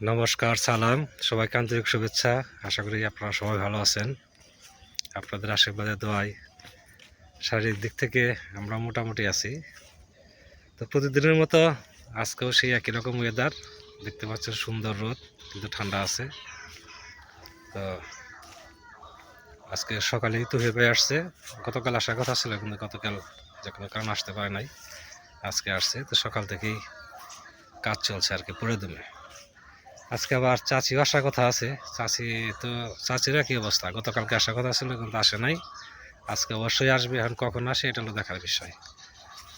নমস্কার, সালাম। সবাইকে আন্তরিক শুভেচ্ছা। আশা করি আপনারা সবাই ভালো আছেন। আপনাদের আশীর্বাদে দোয়াই শারীরিক দিক থেকে আমরা মোটামুটি আছি। তো প্রতিদিনের মতো আজকেও সেই একই রকম ওয়েদার দেখতে পাচ্ছেন সুন্দর রোদ, কিন্তু ঠান্ডা আছে। তো আজকে সকালেই তো হয়ে আসছে। গতকাল আসার কথা ছিল, কিন্তু গতকাল যে কোনো কারণ আসতে পারে নাই। আজকে আসছে, তো সকাল থেকেই কাজ চলছে আর কি পড়ে দুমে আজকে আবার চাচি আসার কথা আছে। চাচি তো চাচিরা কি অবস্থা। গতকালকে আসার কথা ছিল, কিন্তু আসে নাই। আজকে অবশ্যই আসবে, এখন কখন আসে এটা হলো দেখার বিষয়।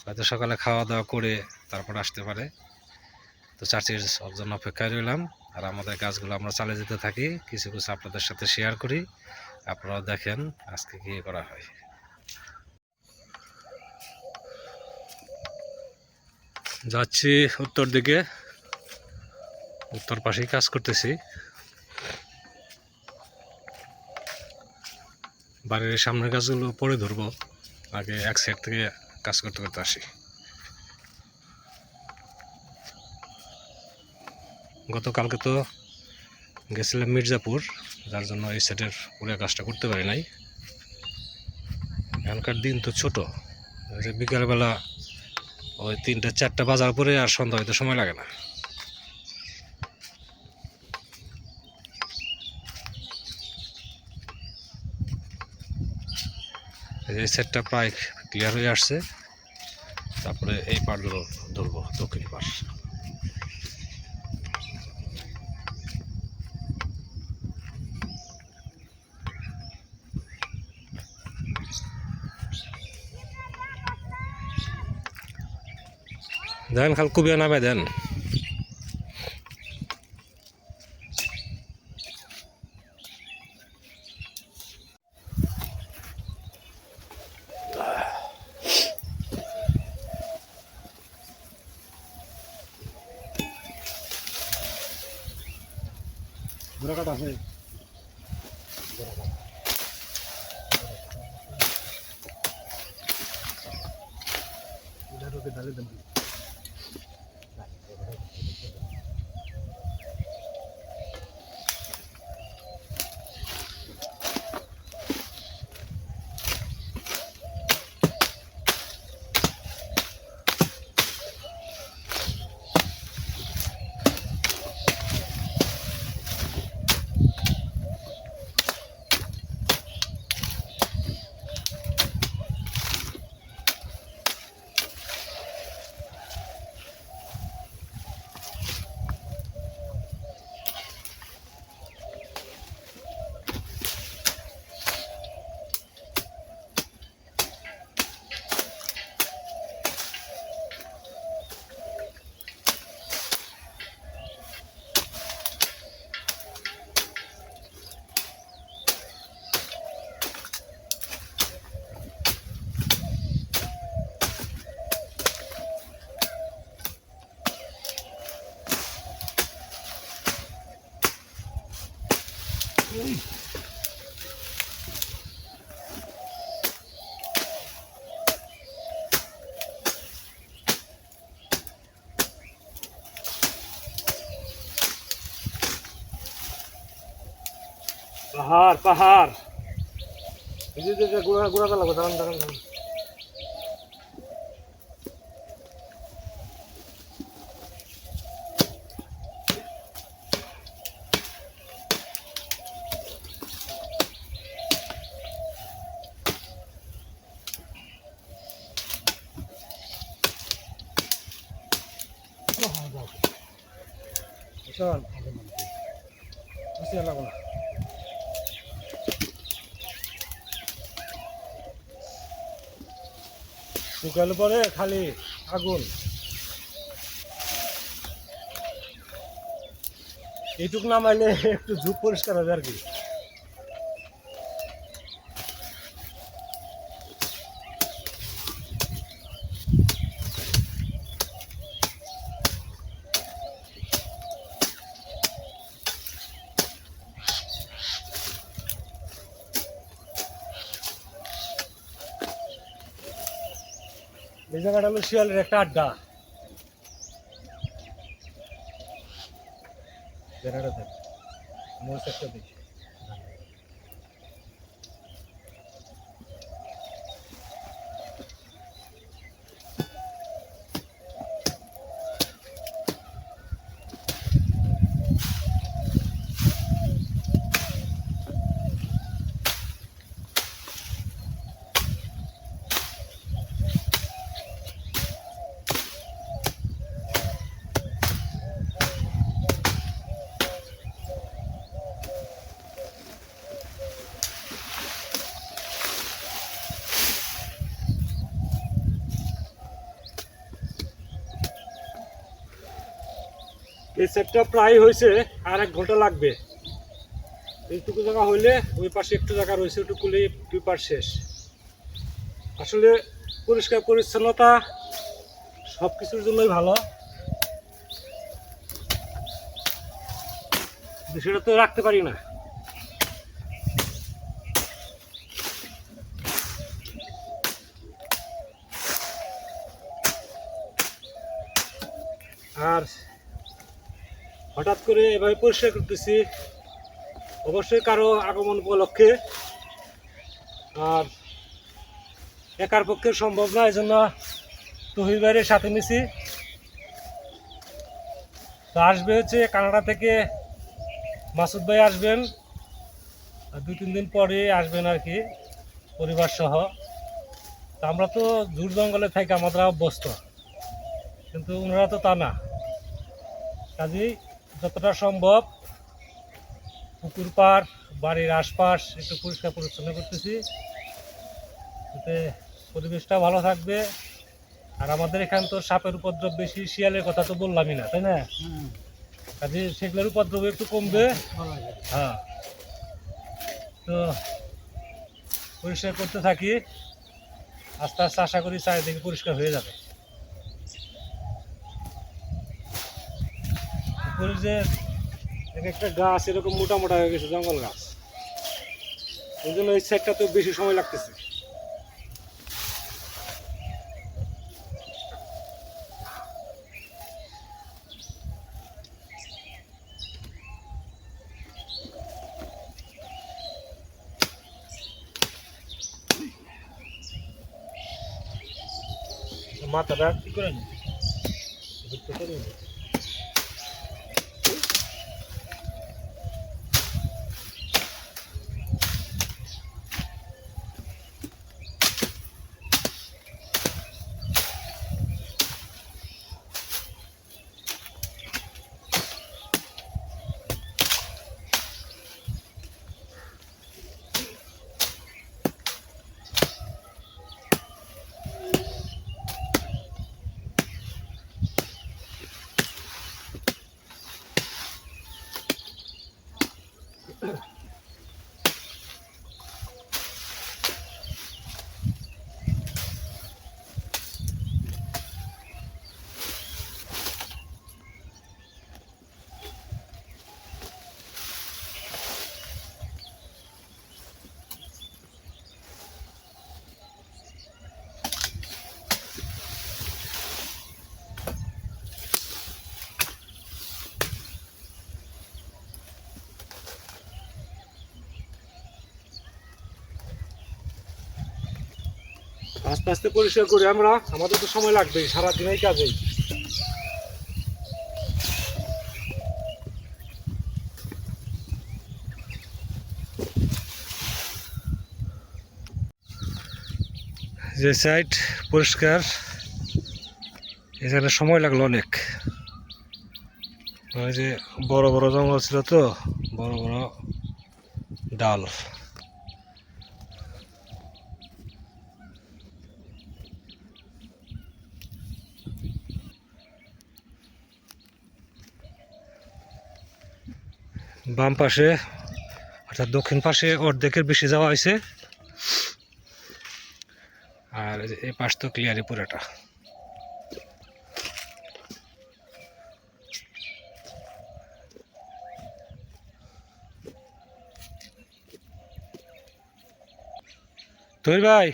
হয়তো সকালে খাওয়া দাওয়া করে তারপর আসতে পারে। তো চাচির জন্য অপেক্ষায় রইলাম। আর আমাদের গাছগুলো আমরা চালিয়ে যেতে থাকি। কিছু কিছু আপনাদের সাথে শেয়ার করি। আপনারাও দেখেন আজকে কি করা হয়। যাচ্ছি উত্তর দিকে। উত্তর পাশেই কাজ করতেছি। বাড়ির সামনের গাছগুলো পরে ধরবো। আগে এক সাইড থেকে কাজ করতে করতে আসি। গতকালকে তো গেছিলাম মির্জাপুর, যার জন্য এই সাইডের পুরো কাজটা করতে পারি নাই। এখনকার দিন তো ছোট। বিকালবেলা ওই তিনটা, চারটা বাজার পরে আর সন্ধ্যা হয়তো সময় লাগে না। এই সেটটা প্রায় ক্লিয়ার হয়ে আসছে। তারপরে এই পাড়গুলো ধরবো দক্ষিণ পাশ দেন খাল কুবিয়া নামে দেন। ঘোড়াকাটা আছে। পাহাড় পাহাড় এই যে- যে যে গোড়া গোড়াটা লাগবে দাঁড়ান দাঁড়ান দাঁড়ান চল বেশি লাগবে না শুকালে পরে খালি আগুন। এইটুক নামাইলে একটু ঝুপ পরিষ্কার হবে আর কি। এই জায়গাটা হলো শিয়ালের একটা আড্ডা। জেনারেটর দেখ মরিচ একটা দিই এই সেটটা প্রায় হয়েছে আর এক ঘণ্টা লাগবে। এইটুকু জায়গা হইলে ওই পাশে একটু জায়গা রয়েছে, ওটুকু দুই পার শেষ। আসলে পরিষ্কার পরিচ্ছন্নতা সব কিছুর জন্যই ভালো। সেটা তো রাখতে পারি না। আর হঠাৎ করে এভাবে পরিষ্কার করতেছি। অবশ্যই কারও আগমন উপলক্ষে। আর একার পক্ষে সম্ভব না এই জন্য তহির বাইরের সাথে নিছি তো আসবে হচ্ছে কানাডা থেকে মাসুদ ভাই আসবেন। আর দুই, তিন দিন পরে আসবেন আর কি, পরিবার সহ। তা আমরা তো দূর জঙ্গলে থাকি আমাদের অভ্যস্ত। কিন্তু ওনারা তো তা না। কাজেই যতটা সম্ভব পুকুর পাড়, বাড়ির আশপাশ একটু পরিষ্কার পরিচ্ছন্ন করতেছি। যাতে পরিবেশটা ভালো থাকবে। আর আমাদের এখানে তো সাপের উপদ্রব বেশি, শিয়ালের কথা তো বললামই না, তাই না? কাজে সেগুলোর উপদ্রব একটু কমবে। হ্যাঁ। তো পরিষ্কার করতে থাকি। আস্তে আস্তে আশা করি চারিদিকে পরিষ্কার হয়ে যাবে। একটা গাছ এরকম মোটা মোটা হয়ে গেছে, জঙ্গল গাছ। ওই জন্য এই সাইডটা তো বেশি সময় লাগতেছে। মাথাটা কি করে নি আস্তে আস্তে পরিষ্কার করি আমরা, আমাদের তো সময় লাগবেই, সারাদিন কাজেই। যে সাইড পরিষ্কার, এখানে সময় লাগল অনেক। ওই যে বড় বড় জঙ্গল ছিল তো, বড় বড় ডাল। বাম পাশে, অর্থাৎ দক্ষিণ পাশে অর্ধেকের বেশি যাওয়া হয়েছে। আর এই পাশ তো ক্লিয়ারই পুরোটা। তৈরি ভাই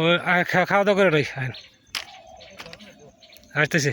ওই খাওয়া দাওয়া করে নাই। আসতেছি।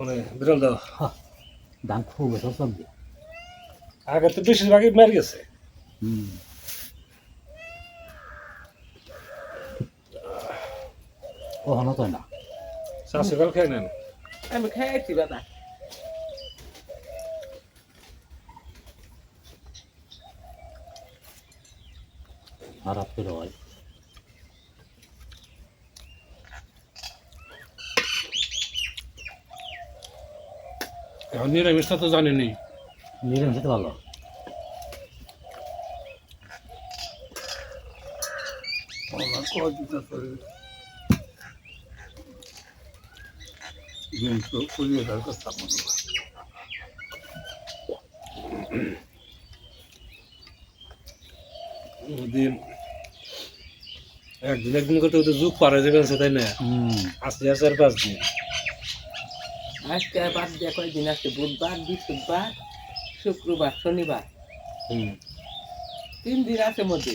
মানে বিরল দাও দাম খুব বেশি সবজি আগে তো বেশিরভাগই মেরে গেছে হুম ও হনো তো না চাষি কাল খেয়ে নেন আমি খাইছি বাবা আর আপেল হয় এখন নিরামিষটা তো জানেনি নিরামিষ তো ভালো। দিন একদিন একদিন করতে যুগ পারে যাবেন তাই না? আর চার পাঁচ দিন। আজকে বাদ দিয়ে কয়দিন আছে? বুধবার বৃহস্পতিবার শুক্রবার শনিবার। হুম। তিন দিন আছে মধ্যে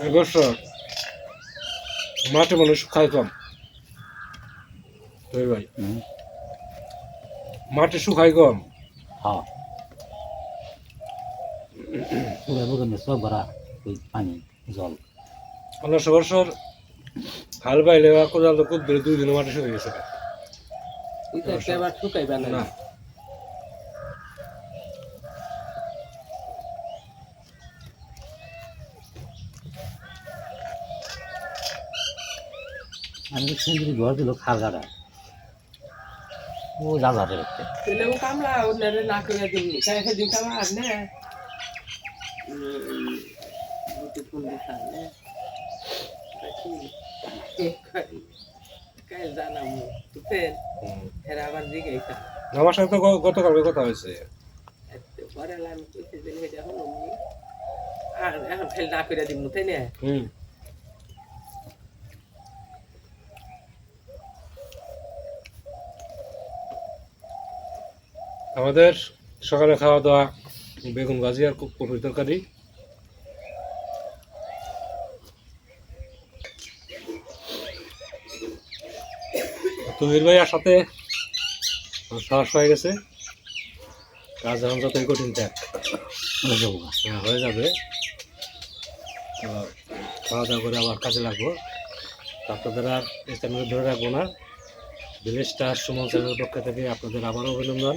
এবছর মাঠে মানুষ খায় কম। ভাই। মাঠে শুকায় কম। হ্যাঁ। পুরো বুঝলেন সব ভরা ওই পানি জল। পনেরোশো বছর হাল বাইলে কোদাল তো খুব বেড়ে দুই দিনে মাঠে শুকিয়ে গেছে। এটা এবার শুকাইবে না। আমি সেঞ্চুরি ঘর দিল খাল গাড়া ও যা যাবে দেখতে। তাহলে ও কামলা ওনারে না করে সেদিন কামলা আর না জিজ্ঞাসা আমার সাথে তো গ- গতকালকে কথা হয়েছে। আর এখন ফেল না করে দিমু তাই না? আমাদের সকালে খাওয়া দাওয়া বেগুন ভাজি আর খুব পটল তরকারি তুহির ভাই আর সাথে সাহস হয়ে গেছে। কাজ এখন যতই কঠিন থাক। হয়ে যাব। হ্যাঁ, যাবে। খাওয়া দাওয়া করে আবার কাজে লাগবো। আপনাদের আর এই চ্যানেলে ধরে রাখব না। ভিলেজ স্টার সুমন চ্যানেলের পক্ষ থেকে আপনাদের আবারও অভিনন্দন।